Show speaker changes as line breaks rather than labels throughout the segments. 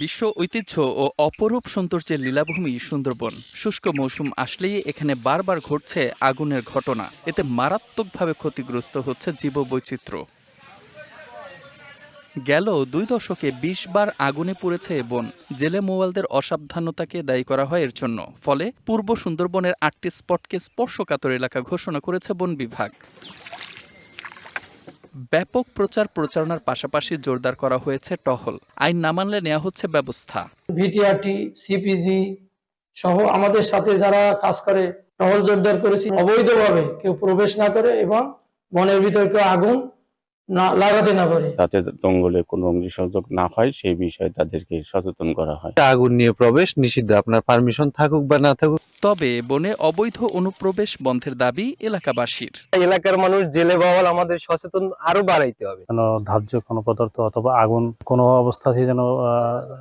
বিশ্ব ঐতিহ্য ও অপরূপ সৌন্দর্যের লীলাভূমি সুন্দরবন। শুষ্ক মৌসুম আসলেই এখানে বারবার ঘটছে আগুনের ঘটনা। এতে মারাত্মকভাবে ক্ষতিগ্রস্ত হচ্ছে জীববৈচিত্র্য। গেল দুই দশকে বিশ বার আগুনে পুড়েছে এ বন। জেলে মোয়ালদের অসাবধানতাকে দায়ী করা হয় এর জন্য। ফলে পূর্ব সুন্দরবনের আটটি স্পটকে স্পর্শকাতর এলাকা ঘোষণা করেছে বন বিভাগ। ব্যাপক প্রচার প্রচারণার পাশাপাশি জোরদার করা হয়েছে টহল। আইন না মানলে নেওয়া হচ্ছে ব্যবস্থা।
ভিটিআরটি সিপিজি সহ আমাদের সাথে যারা কাজ করে টহল জোরদার করেছি অবৈধভাবে কেউ প্রবেশ না করে এবং বনের ভিতরে কেউ আগুন না লাগাতে না পারে।
যাতে জঙ্গলে কোনো অগ্নিসংযোগ না হয় সেই বিষয়ে তাদেরকে সচেতন করা হয়।
আগুন নিয়ে প্রবেশ নিষিদ্ধ। আপনার পারমিশন থাকুক বা না থাকুক
তবে বনে অবৈধ অনুপ্রবেশ বন্ধের দাবি এলাকাবাসীর।
এলাকার মানুষ জেলে বহাল আমাদের সচেতন আরও বাড়াইতে হবে।
যেন ধার্য কোনো পদার্থ অথবা আগুন কোনো অবস্থাতেই যেন আহ,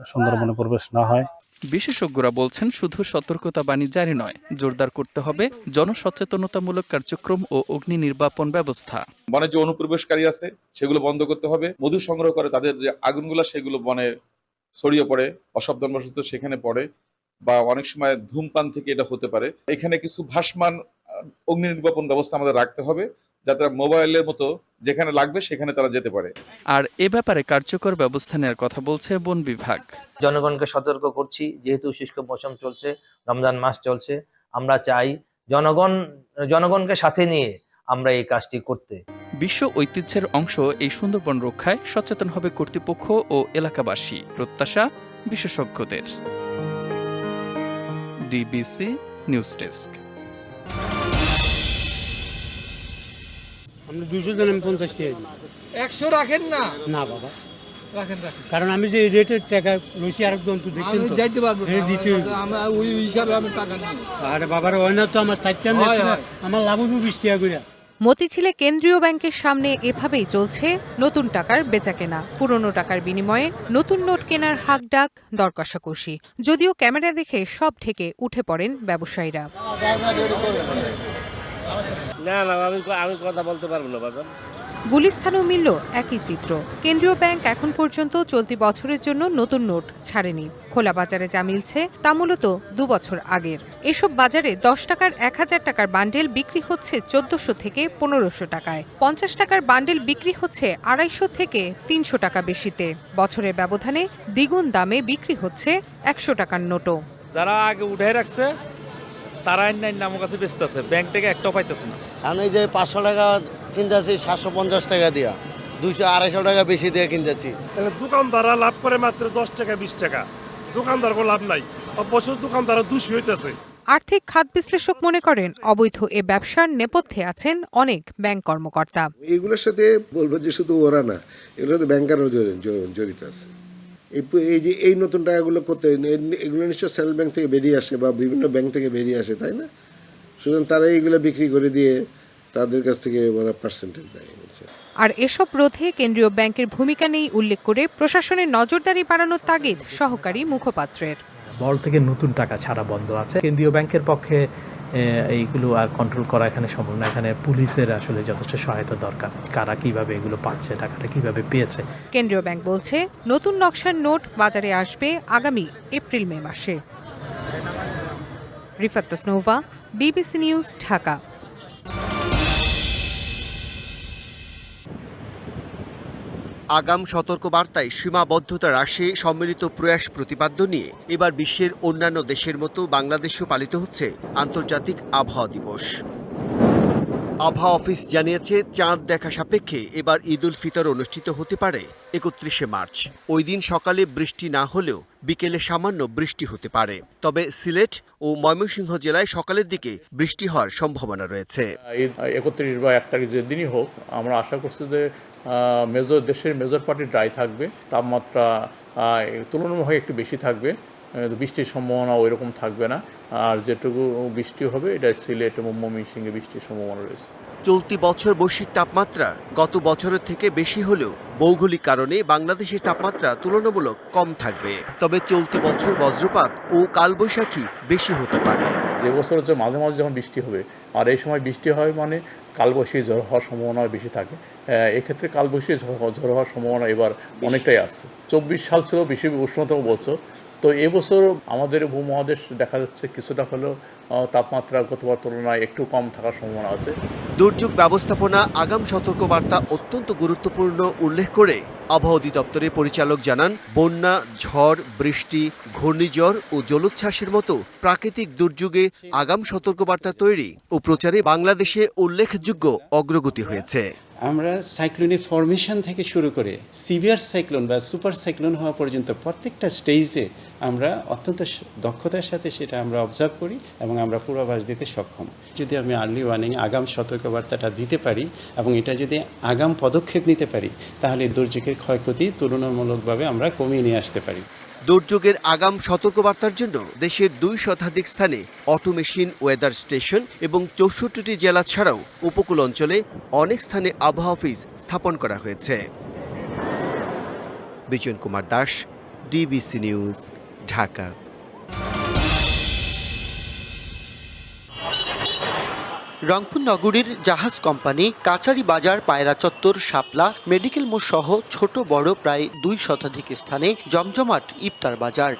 সুন্দরবনে প্রবেশ না হয়।
বিশেষজ্ঞরা বলছেন শুধু সতর্কতা বাণী জারি নয় জোরদার করতে হবে জনসচেতনতামূলক কার্যক্রম ও অগ্নি নির্বাপন ব্যবস্থা।
বনে যে অনুপ্রবেশকারী আছে সেগুলো বন্ধ করতে হবে। মধু সংগ্রহ করে তাদের যে আগুনগুলো সেগুলো বনে ছড়িয়ে পড়ে অসাবধানবশত সেখানে পড়ে। বা অনেক সময় ধূমপান থেকে এটা হতে পারে। এখানে কিছু ভাসমান অগ্নি নির্বাপন ব্যবস্থা আমাদের রাখতে হবে যাতে মোবাইলের মতো যেখানে লাগবে সেখানে তারা যেতে পারে।
আর এ ব্যাপারে কার্যকর ব্যবস্থা নেওয়ার কথা বলছে বন বিভাগ।
জনগণকে সতর্ক করছি যেহেতু শুষ্ক মৌসুম চলছে রমজান মাস চলছে আমরা চাই জনগণ জনগণকে সাথে নিয়ে আমরা এই কাজটি করতে।
বিশ্ব ঐতিহ্যের অংশ এই সুন্দরবন রক্ষায় সচেতন হবে কর্তৃপক্ষ ও এলাকাবাসী প্রত্যাশা বিশেষজ্ঞদের। DBC news desk.
আমরা দুশো জন আমি পঞ্চাশ টাকা
একশো রাখেন না?
না বাবা।
রাখেন রাখেন।
কারণ আমি যে রেটের টাকা রয়েছি আরেকজন তো দেখছেন তো।
যাইতে পারব না।
হ্যাঁ, দিতে
ওই হিসাবে আমি টাকা নিই।
আরে বাবার হয় না তো আমার চারটা। আমার লাভ হইব বিশ টাকা করে
মতিঝিলে কেন্দ্রীয় ব্যাংকের সামনে এভাবেই চলছে নতুন টাকার বেচাকেনা। পুরনো টাকার বিনিময়ে নতুন নোট কেনার হাক ডাক দরকষাকষি যদিও ক্যামেরা দেখে সব থেকে উঠে পড়েন ব্যবসায়ীরা।
না না, আমি আমি কথা বলতে পারব না বাজার
গুলিস্থানেও মিলল একই চিত্র। কেন্দ্রীয় ব্যাংক এখন পর্যন্ত চলতি বছরের জন্য নতুন নোট ছাড়েনি। খোলা বাজারে যা মিলছে তা মূলত দু বছর আগের। এসব বাজারে দশ টাকার এক হাজার টাকার বান্ডেল বিক্রি হচ্ছে চোদ্দশো থেকে পনেরোশো টাকায়। পঞ্চাশ টাকার বান্ডেল বিক্রি হচ্ছে আড়াইশো থেকে তিনশো টাকা বেশিতে। বছরের ব্যবধানে দ্বিগুণ দামে বিক্রি হচ্ছে একশো টাকার নোটও।
যারা আগে উঠে রাখছে তারা আইন আমার কাছে ব্যাংক থেকে একটাও পাইতেছে না।
আমি যে পাঁচশো টাকা কিনতেছি সাতশো পঞ্চাশ টাকা দিয়া। দুইশো আড়াইশো টাকা বেশি দিয়ে কিনতেছি।
দোকানদাররা লাভ করে মাত্র দশ টাকা বিশ টাকা। দোকানদার কোনো লাভ নাই। বছর দোকানদার দুশো হইতেছে।
আর্থিক খাত বিশ্লেষক মনে করেন অবৈধ এ ব্যবসার নেপথ্যে আছেন অনেক ব্যাংক কর্মকর্তা।
এগুলোর সাথে বলব যে শুধু ওরা না এগুলোর সাথে ব্যাংকারও জড়িত আছে। এই এই যে এই নতুন টাকাগুলো করতে এগুলো নিশ্চয় সেন্ট্রাল ব্যাংক থেকে বেরিয়ে আসে বা বিভিন্ন ব্যাংক থেকে বেরিয়ে আসে তাই না? সুতরাং তারা এইগুলো বিক্রি করে দিয়ে তাদের কাছ থেকে ওরা পার্সেন্টেজ দেয়
আর এসব রোধে কেন্দ্রীয় ব্যাংকের ভূমিকা নেই উল্লেখ করে প্রশাসনের নজরদারি বাড়ানোর তাগিদ সহকারী মুখপাত্রের।
বল থেকে নতুন টাকা ছাড়া বন্ধ আছে। কেন্দ্রীয় ব্যাংকের পক্ষে এইগুলো আর কন্ট্রোল করা এখানে সম্ভব না। এখানে পুলিশের আসলে যথেষ্ট সহায়তা দরকার। কারা কীভাবে এগুলো পাচ্ছে টাকাটা কীভাবে পেয়েছে?
কেন্দ্রীয় ব্যাংক বলছে নতুন নকশার নোট বাজারে আসবে আগামী এপ্রিল মে মাসে। Rifat Tasnova BBC news Dhaka.
আগাম সতর্ক বার্তায় সীমাবদ্ধতা হ্রাসে সম্মিলিত প্রয়াস প্রতিপাদ্য নিয়ে এবার বিশ্বের অন্যান্য দেশের মতো বাংলাদেশেও পালিত হচ্ছে আন্তর্জাতিক আবহাওয়া দিবস। আবহাওয়া অফিস জানিয়েছে, চাঁদ দেখা সাপেক্ষে এবার ঈদ উল ফিতর অনুষ্ঠিত হতে পারে একত্রিশে মার্চ। ওই দিন সকালে বৃষ্টি না হলেও বিকেলে সামান্য বৃষ্টি হতে পারে। তবে সিলেট ও ময়মনসিংহ জেলায় সকালের দিকে বৃষ্টি হওয়ার সম্ভাবনা রয়েছে।
একত্রিশ বা এক তারিখ যেদিনই হোক, আমরা আশা করছি যে মেজর দেশের মেজর পার্টি ড্রাই থাকবে, তাপমাত্রা তুলনামূলক একটু বেশি থাকবে। বৃষ্টির সম্ভাবনা ওই রকম থাকবে না। আর যেটুকু বৃষ্টি হবে এটা সিলেট এবং ময়মনসিংহে বৃষ্টির সম্ভাবনা রয়েছে।
চলতি বছর বৈশ্বিক তাপমাত্রা গত বছরের থেকে বেশি হলেও ভৌগোলিক কারণে বাংলাদেশের তাপমাত্রা তুলনামূলক কম থাকবে। তবে চলতি বছর বজ্রপাত ও কালবৈশাখী বেশি হতে পারে।
যে বছর হচ্ছে মাঝে মাঝে যখন বৃষ্টি হবে আর এই সময় বৃষ্টি হয় মানে কালবৈশাখী ঝড় হওয়ার সম্ভাবনা বেশি থাকে। এক্ষেত্রে কালবৈশাখী ঝড় হওয়ার সম্ভাবনা এবার অনেকটাই আছে। চব্বিশ সাল ছিল বেশি উষ্ণতম বছর তো এবছর আমাদের ভূমহাদেশ দেখা যাচ্ছে কিছুটা হলেও তাপমাত্রা গতবার তুলনায় একটু কম থাকার সম্ভাবনা আছে।
দুর্যোগ ব্যবস্থাপনা আগাম সতর্কবার্তা অত্যন্ত গুরুত্বপূর্ণ উল্লেখ করে আবহাওয়া অধিদপ্তরের পরিচালক জানান বন্যা ঝড় বৃষ্টি ঘূর্ণিঝড় ও জলোচ্ছ্বাসের মতো প্রাকৃতিক দুর্যোগে আগাম সতর্কবার্তা তৈরি ও প্রচারে বাংলাদেশে উল্লেখযোগ্য অগ্রগতি হয়েছে।
আমরা সাইক্লোনের ফরমেশন থেকে শুরু করে সিভিয়ার সাইক্লোন বা সুপার সাইক্লোন হওয়া পর্যন্ত প্রত্যেকটা স্টেজে আমরা অত্যন্ত দক্ষতার সাথে সেটা আমরা অবজার্ভ করি এবং আমরা পূর্বাভাস দিতে সক্ষম। যদি আমি আর্লি ওয়ার্নিং আগাম সতর্কবার্তাটা দিতে পারি এবং এটা যদি আগাম পদক্ষেপ নিতে পারি, তাহলে দুর্যোগের ক্ষয়ক্ষতি তুলনামূলকভাবে আমরা কমিয়ে নিয়ে আসতে পারি।
দুর্যোগের আগাম সতর্কবার্তার জন্য দেশের দুই শতাধিক স্থানে অটোমেশিন ওয়েদার স্টেশন এবং চৌষট্টিটি জেলা ছাড়াও উপকূল অঞ্চলে অনেক স্থানে আবহাওয়া অফিস স্থাপন করা হয়েছে। Bijon Kumar Das DBC news Dhaka. Rangpur নগরীর জাহাজ কোম্পানি কাচারি বাজার পায়রা চত্বর শাপলা মেডিকেল মোড় সহ ছোট বড় প্রায় দুই শতাধিক স্থানে জমজমাট ইফতার বাজার।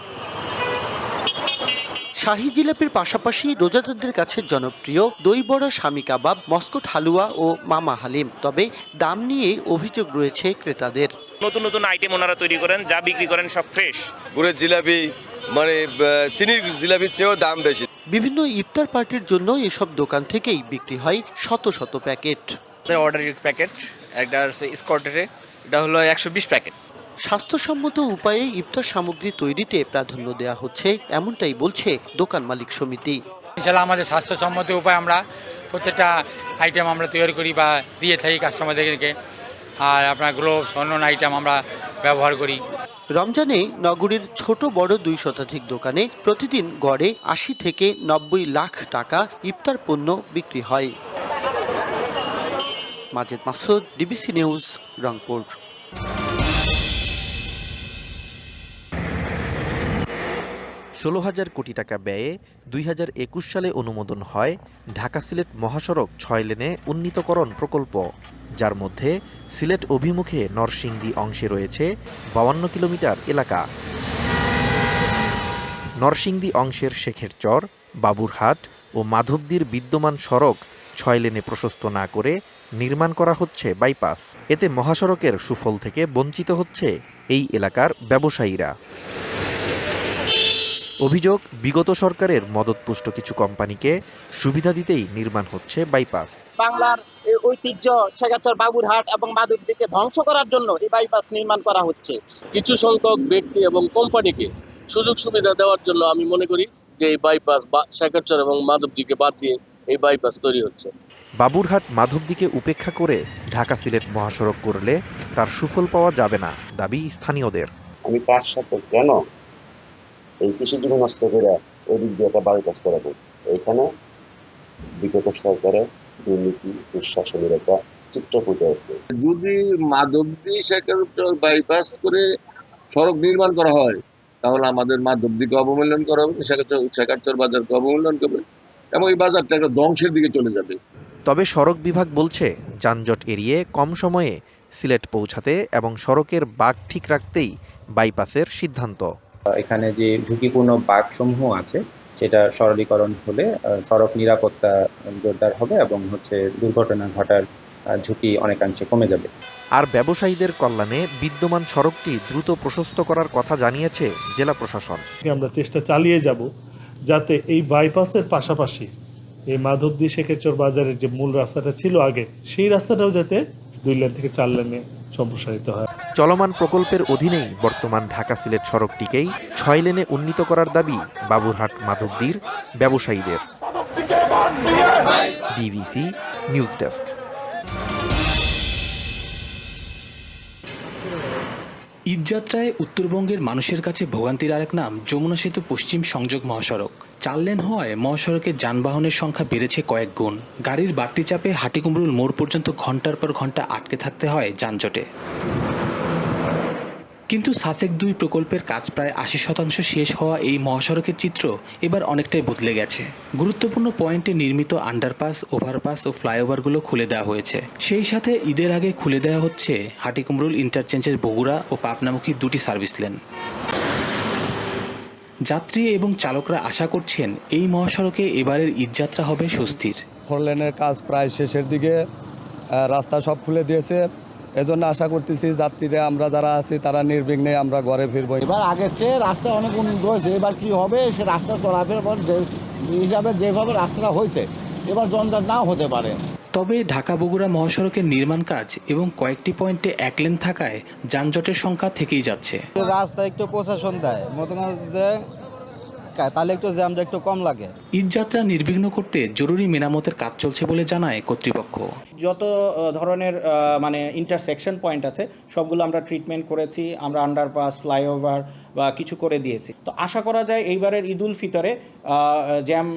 শাহি জিলাপির পাশাপাশি রোজাদারদের কাছে জনপ্রিয় দই বড়া স্বামী কাবাব, মস্কট হালুয়া ও মামা হালিম। তবে দাম নিয়ে অভিযোগ রয়েছে ক্রেতাদের।
নতুন নতুন আইটেম ওনারা তৈরি করেন যা বিক্রি করেন সব ফ্রেশ
গুড়ের জিলাপি মানে চিনির জিলাপির চেয়েও দাম বেশি।
বিভিন্ন ইফতার পার্টির জন্য এসব দোকান থেকেই বিক্রি হয় শত শত প্যাকেট।
অর্ডারের প্যাকেট একটা হচ্ছে স্কটের এটা হলো একশো বিশ প্যাকেট
স্বাস্থ্যসম্মত উপায়ে ইফতার সামগ্রী তৈরিতে প্রাধান্য দেওয়া হচ্ছে এমনটাই বলছে দোকান মালিক সমিতি।
ইনশাল্লাহ আমাদের স্বাস্থ্যসম্মত উপায় আমরা প্রত্যেকটা আইটেম আমরা তৈরি করি বা দিয়ে থাকি কাস্টমারদেরকে আর আপনার গ্লোভস অন্যান্য আইটেম আমরা ব্যবহার করি।
রমজানে নগরীর ছোট বড় দুই শতাধিক দোকানে প্রতিদিন গড়ে আশি থেকে নব্বই লাখ টাকা ইফতার পণ্য বিক্রি হয়। Majed Masud, DBC news, Rangpur.
ষোলো হাজার কোটি টাকা ব্যয়ে দুই হাজার একুশ সালে অনুমোদন হয় ঢাকা সিলেট মহাসড়ক ছয় লেনে উন্নীতকরণ প্রকল্প। যার মধ্যে সিলেট অভিমুখে নরসিংদী অংশে রয়েছে বাউান্ন কিলোমিটার এলাকা। নরসিংদী অংশের শেখের চর, বাবুরহাট ও মাধবদীর বিদ্যমান সড়ক ছয় লেনে প্রশস্ত না করে নির্মাণ করা হচ্ছে বাইপাস। এতে মহাসড়কের সুফল থেকে বঞ্চিত হচ্ছে এই এলাকার ব্যবসায়ীরা। অভিযোগ বিগত সরকারের মদতপুষ্ট কিছু কোম্পানিকে সুবিধা দিতেই নির্মাণ হচ্ছে বাইপাস
বাংলার ঐতিহ্য শেখাচর বাবুরহাট এবং মাধবদীকে ধ্বংস করার জন্য এই বাইপাস নির্মাণ করা হচ্ছে।
কিছু সংখ্যক ব্যক্তি এবং কোম্পানিকে সুযোগ সুবিধা দেওয়ার জন্য আমি মনে করি যে এই বাইপাস বা শেখাচর এবং মাধবদীকে বাদ দিয়ে এই বাইপাস তৈরি হচ্ছে।
বাবুরহাট মাধবদীকে উপেক্ষা করে ঢাকা সিলেট মহাসড়ক করলে তার সুফল পাওয়া যাবে না দাবি স্থানীয়দের।
আমি কার সাথে কেন এই কৃষি জমি নষ্ট করে ওই দিক দিয়ে একটা বাইপাস করাবো এইখানে বিগত সরকারের দুর্নীতি দুঃশাসনের একটা চিত্র ফুটে আসছে।
যদি মাধবদী শেখাচর বাইপাস করে সড়ক নির্মাণ করা হয় তাহলে আমাদের মাধবদীকে অবমূল্যায়ন করা হবে শেখাচর বাজারকে অবমূল্যায়ন করবে এবং এই বাজারটা একটা ধ্বংসের দিকে চলে যাবে।
তবে সড়ক বিভাগ বলছে যানজট এড়িয়ে কম সময়ে সিলেট পৌঁছাতে এবং সড়কের বাগ ঠিক রাখতেই বাইপাসের সিদ্ধান্ত।
এখানে যে ঝুঁকিপূর্ণ বাঘসমূহ আছে সেটা সরলীকরণ হলে সড়ক নিরাপত্তা জোরদার হবে এবং হচ্ছে দুর্ঘটনা ঘটার ঝুঁকি অনেকাংশে কমে যাবে।
আর ব্যবসায়ীদের কল্যাণে বিদ্যমান সড়কটি দ্রুত প্রশস্ত করার কথা জানিয়েছে জেলা প্রশাসন।
আমরা চেষ্টা চালিয়ে যাব যাতে এই বাইপাসের পাশাপাশি এই মাধবদী শেখেচর বাজারের যে মূল রাস্তাটা ছিল আগে সেই রাস্তাটাও যাতে দুই লেন থেকে চার লেনে সম্প্রসারিত হয়।
চলমান প্রকল্পের অধীনেই বর্তমান ঢাকা সিলেট সড়কটিকেই ছয় লেনে উন্নীত করার দাবি বাবুরহাট মাধবদীর ব্যবসায়ীদের। DVC news desk.
ঈদযাত্রায় উত্তরবঙ্গের মানুষের কাছে ভোগান্তির আরেক নাম, যমুনা সেতু পশ্চিম সংযোগ মহাসড়ক। চার লেন হওয়ায় মহাসড়কে যানবাহনের সংখ্যা বেড়েছে কয়েক গুণ। গাড়ির বাড়তি চাপে হাটিকুমরুল মোড় পর্যন্ত ঘণ্টার পর ঘণ্টা আটকে থাকতে হয় যানজটে। কিন্তু সাসেক দুই প্রকল্পের কাজ প্রায় আশি শতাংশ শেষ হওয়া এই মহাসড়কের চিত্র এবার অনেকটাই বদলে গেছে। গুরুত্বপূর্ণ পয়েন্টে নির্মিত আন্ডারপাস, ওভারপাস ও ফ্লাইওভারগুলো খুলে দেওয়া হয়েছে। সেই সাথে ঈদের আগে খুলে দেওয়া হচ্ছে হাটিকুমরুল ইন্টারচেঞ্জের বগুড়া ও পাবনামুখী দুটি সার্ভিস লেন। যাত্রী এবং চালকরা আশা করছেন এই মহাসড়কে এবারের ঈদযাত্রা হবে স্বস্তির।
ফোর কাজ প্রায় শেষের দিকে রাস্তা সব খুলে দিয়েছে। এজন্য আশা করতেছি যাত্রীরা আমরা যারা আছি তারা নির্বিঘ্নে আমরা ঘরে ফিরবো।
এবার আগের চেয়ে রাস্তা অনেক উন্নত হয়েছে এবার কি হবে? সে রাস্তা চলাফেরার পর যে হিসাবে যেভাবে রাস্তাটা হয়েছে এবার জঞ্জাট নাও হতে পারে।
তবে ঢাকা বগুড়া মহাসড়কের নির্মাণ কাজ এবং কয়েকটি পয়েন্টে এক লেন থাকায় যানজটের সংখ্যা থেকেই যাচ্ছে।
রাস্তা একটু প্রশাসন দেয় মতো যে তাহলে একটু জ্যামটা একটু কম লাগে।
ঈদযাত্রা নির্বিঘ্ন করতে জরুরি মেরামতের কাজ চলছে বলে জানায় কর্তৃপক্ষ।
যত ধরনের মানে ইন্টারসেকশন পয়েন্ট আছে সবগুলো আমরা ট্রিটমেন্ট করেছি আমরা আন্ডারপাস ফ্লাইওভার বা কিছু করে দিয়েছি। তো আশা করা যায় এইবারের ঈদ উল ফিতরে জ্যাম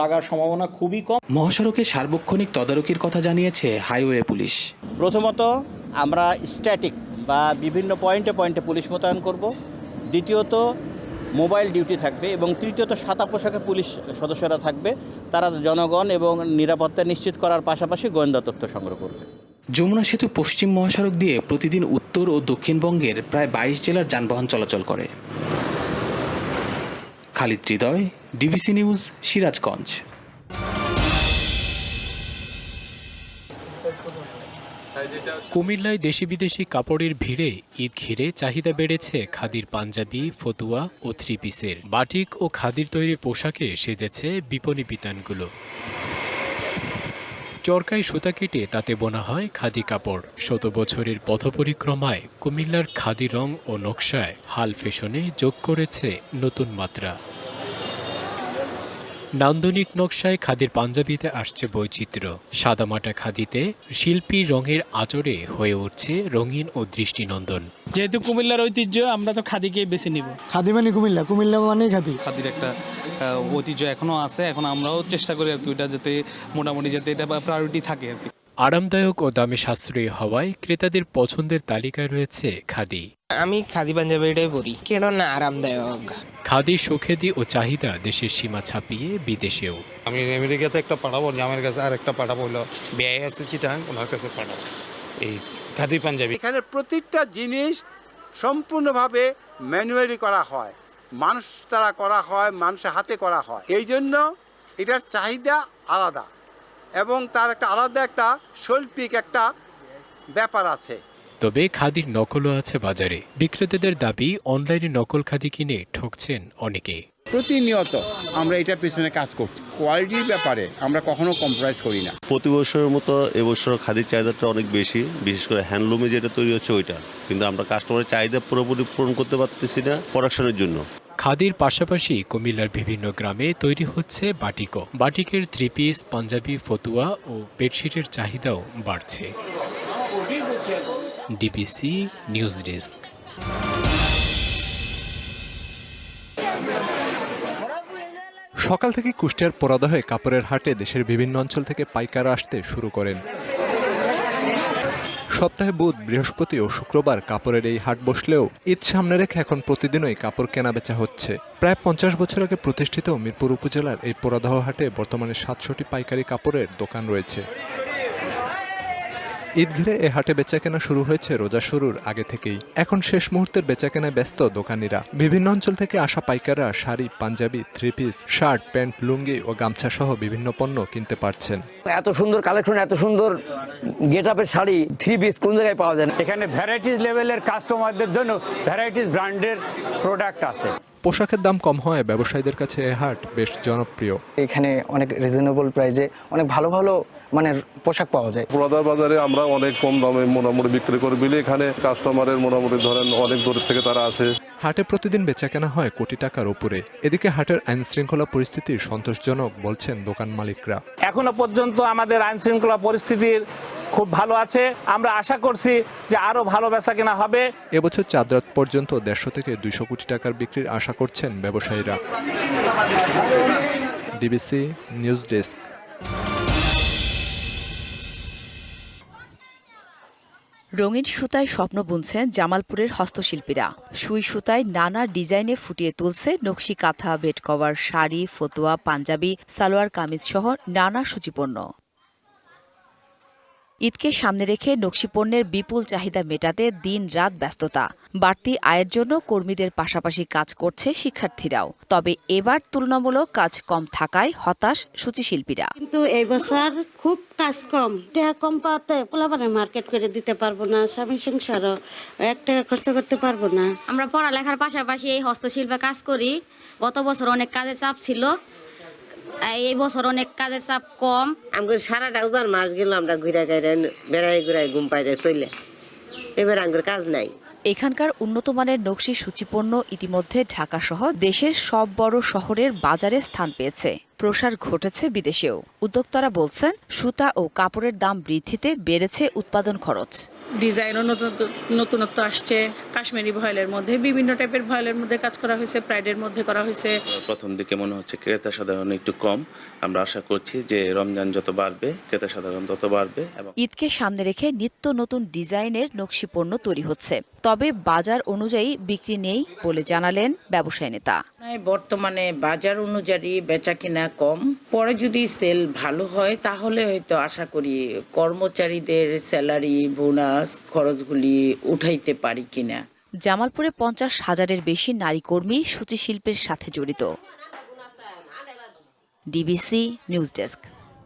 লাগার সম্ভাবনা খুবই কম।
মহাসড়কে সার্বক্ষণিক তদারকির কথা জানিয়েছে হাইওয়ে পুলিশ।
প্রথমত আমরা স্ট্যাটিক বা বিভিন্ন পয়েন্টে পয়েন্টে পুলিশ মোতায়েন করব। দ্বিতীয়ত মোবাইল ডিউটি থাকবে এবং তৃতীয়ত সাদা পোশাকে পুলিশ সদস্যরা থাকবে। তারা জনগণ এবং নিরাপত্তা নিশ্চিত করার পাশাপাশি গোয়েন্দা তথ্য সংগ্রহ করবে।
যমুনা সেতু পশ্চিম মহাসড়ক দিয়ে প্রতিদিন উত্তর ও দক্ষিণবঙ্গের প্রায় বাইশ জেলার যানবাহন চলাচল করে। Khalid Hridoy, DBC news, Sirajganj.
কুমিল্লায় দেশি বিদেশি কাপড়ের ভিড়ে ঈদ ঘিরে চাহিদা বেড়েছে খাদির পাঞ্জাবি, ফতুয়া ও থ্রি পিসের বাটিক ও খাদির তৈরি পোশাকে সেজেছে বিপণী বিতানগুলো। চরকায় সুতা কেটে তাতে বোনা হয় খাদি কাপড়। শত বছরের পথপরিক্রমায় কুমিল্লার খাদি রং ও নকশায় হাল ফ্যাশনে যোগ করেছে নতুন মাত্রা। নান্দনিক নকশায় খাদির পাঞ্জাবিতে আসছে বৈচিত্র্য। সাদামাটা খাদিতে শিল্পী রঙের আচরে হয়ে উঠছে রঙিন ও দৃষ্টিনন্দন।
যেহেতু কুমিল্লার ঐতিহ্য আমরা তো খাদিকে বেছে নিব।
খাদি মানে কুমিল্লা কুমিল্লা মানে খাদি।
খাদির একটা ঐতিহ্য এখনও আছে এখন আমরাও চেষ্টা করি আর কি ওটা যাতে মোটামুটি যাতে এটা প্রায়োরিটি থাকে আর কি।
আরামদায়ক ও দামে সাশ্রয়ী হওয়ায় ক্রেতাদের পছন্দের তালিকায় রয়েছে খাদি।
আমি খাদি পাঞ্জাবিটাই পরি। কেন না আরামদায়ক।
খাদি সুখেদি ও চাহিদা দেশের সীমা ছাপিয়ে বিদেশেও।
আমি আমেরিকাতে একটা পাঠাবো আমার কাছে আর একটা পাঠাবো হলো ব্যয় আছে চিটাং ওনার কাছে পাঠাবো। এই খাদি পাঞ্জাবি।
এখানে প্রতিটা জিনিস সম্পূর্ণভাবে ম্যানুয়ালি করা হয়। মানুষ দ্বারা করা হয় মানুষের হাতে করা হয়। এই জন্য এটার চাহিদা আলাদা। এবং তার একটা আলাদা একটা শৈল্পিক একটা ব্যাপার আছে।
তবে খাদির নকলও আছে বাজারে। বিক্রেতাদের দাবি অনলাইনে নকল খাদি কিনে ঠকছেন অনেকে।
প্রতিনিয়ত আমরা এটা পেছনে কাজ করছি। কোয়ালিটির ব্যাপারে আমরা কখনো কম্প্রোমাইজ করি না।
প্রতি বছরের মতো এবছর খাদির চাহিদাটা অনেক বেশি। বিশেষ করে হ্যান্ডলুমে যেটা তৈরি হচ্ছে ওইটা। কিন্তু আমরা কাস্টমারের চাহিদা পুরোপুরি পূরণ করতে পারতেছি না প্রোডাকশনের জন্য।
খাদির পাশাপাশি কুমিল্লার বিভিন্ন গ্রামে তৈরি হচ্ছে বাটিকো বাটিকের থ্রি পিস পাঞ্জাবি ফতুয়া ও বেডশিটের চাহিদাও বাড়ছে। ডিবিসি নিউজ ডেস্ক
সকাল থেকে কুষ্টিয়ার পরাদহে কাপড়ের হাটে দেশের বিভিন্ন অঞ্চল থেকে পাইকার আসতে শুরু করেন। সপ্তাহে বুধ, বৃহস্পতি ও শুক্রবার কাপড়ের এই হাট বসলেও ঈদ সামনে রেখে এখন প্রতিদিনই কাপড় কেনা বেচা হচ্ছে। প্রায় পঞ্চাশ বছর আগে প্রতিষ্ঠিত মিরপুর উপজেলার এই পোড়াদহ হাটে বর্তমানে সাতশোটি পাইকারি কাপড়ের দোকান রয়েছে। ঈদ ঘিরে এ হাটে বেচাকেনা শুরু হয়েছে রোজা শুরুর আগে থেকেই। এখন শেষ মুহূর্তের বেচাকেনায় ব্যস্ত দোকানিরা। বিভিন্ন অঞ্চল থেকে আসা পাইকাররা sari panjabi three piece shirt pant lungi ও গামছা সহ বিভিন্ন পণ্য কিনতে পারছেন।
এত সুন্দর কালেকশন এত সুন্দর গেট আপের শাড়ি থ্রি পিস কোন জায়গায় পাওয়া যায় না?
এখানে ভ্যারাইটিস লেভেলের কাস্টমারদের জন্য ভ্যারাইটিস ব্র্যান্ডের প্রোডাক্ট আছে।
পোশাকের দাম কম হয় ব্যবসায়ীদের কাছে এ হাট বেশ জনপ্রিয়।
এখানে অনেক রিজনেবল প্রাইসে অনেক ভালো ভালো মানে পোশাক পাওয়া যায়।
ব্রদার বাজারে আমরা অনেক কম দামে মোটামুটি বিক্রি করি বলে এখানে কাস্টমারের মোটামুটি ধরেন অনেক দূর থেকে তারা আসে।
হাটে প্রতিদিন বেচাকেনা হয় কোটি টাকার উপরে। এদিকে হাটের আইন শৃঙ্খলা পরিস্থিতি সন্তোষজনক বলছেন দোকান মালিকরা।
এখনও পর্যন্ত আমাদের আইন শৃঙ্খলা পরিস্থিতির
খুব ভালো আছে। আমরা আশা করছি যে আরও ভালো বেচা কেনা হবে।
এবছর চাঁদ রাত পর্যন্ত দেড়শো থেকে দুইশো কোটি টাকার বিক্রির আশা করছেন ব্যবসায়ীরা। ডিবিসি নিউজ ডেস্ক
রঙিন সুতায় স্বপ্ন বুনছেন জামালপুরের হস্তশিল্পীরা। সুই সুতায় নানা ডিজাইনে ফুটিয়ে তুলছে নকশি কাঁথা বেড কভার শাড়ি ফতুয়া পাঞ্জাবি সালোয়ার কামিজ সহ নানা সূচিপণ্য ঈদকে সামনে রেখে নকশি পণ্যের বিপুল চাহিদা মেটাতে দিন রাত ব্যস্ততা। বাড়তি আয়ের জন্য কর্মীদের পাশাপাশি কাজ করছে শিক্ষার্থীরাও। তবে এবার তুলনামূলক কাজ কম থাকায় হতাশ সূচিশিল্পীরা।
কিন্তু এই বছর খুব কাজ কম। টাকা কম পাওয়াতে পোলাপানে মার্কেট করে দিতে পারব না স্বামী সংসারও এক টাকা খরচ করতে পারব না।
আমরা পড়ালেখার পাশাপাশি এই হস্তশিল্পে কাজ করি। গত বছর অনেক কাজের চাপ ছিল এই বছর অনেক কাজের চাপ কম।
আমাদের সারাটা উজার মাস গেল আমরা ঘুরে গাইরে বেড়াই ঘুরাই ঘুম পাইরে চলে এবার আমাদের কাজ নাই।
এখানকার উন্নত মানের নকশি সূচিপণ্য ইতিমধ্যে ঢাকাসহ দেশের সব বড় শহরের বাজারে স্থান পেয়েছে। প্রসার ঘটেছে বিদেশেও। উদ্যোক্তারা বলছেন সুতা ও কাপড়ের দাম বৃদ্ধিতে বেড়েছে উৎপাদন খরচ।
ডিজাইনও নতুন নতুনত্ব আসছে। কাশ্মীরি ভয়েলের মধ্যে বিভিন্ন টাইপের ভয়েলের মধ্যে কাজ করা হয়েছে প্রাইডের মধ্যে করা হয়েছে।
প্রথম দিকে মনে হচ্ছে ক্রেতা সাধারণ একটু কম। আমরা আশা করছি যে রমজান যত বাড়বে ক্রেতা সাধারণ তত বাড়বে এবং
ঈদকে সামনে রেখে নিত্য নতুন ডিজাইনের নকশি পণ্য তৈরি হচ্ছে। তবে বাজার অনুযায়ী বিক্রি নেই বলে জানালেন ব্যবসায়ী নেতা।
বর্তমানে বাজার অনুযায়ী বেচা কিনা কম। পরে যদি সেল ভালো হয় তাহলে হয়তো আশা করি কর্মচারীদের স্যালারি বোনাস খরচগুলি উঠাইতে পারি কিনা?
জামালপুরে পঞ্চাশ হাজারের বেশি নারী কর্মী সূচিশিল্পের সাথে জড়িত। DBC news desk.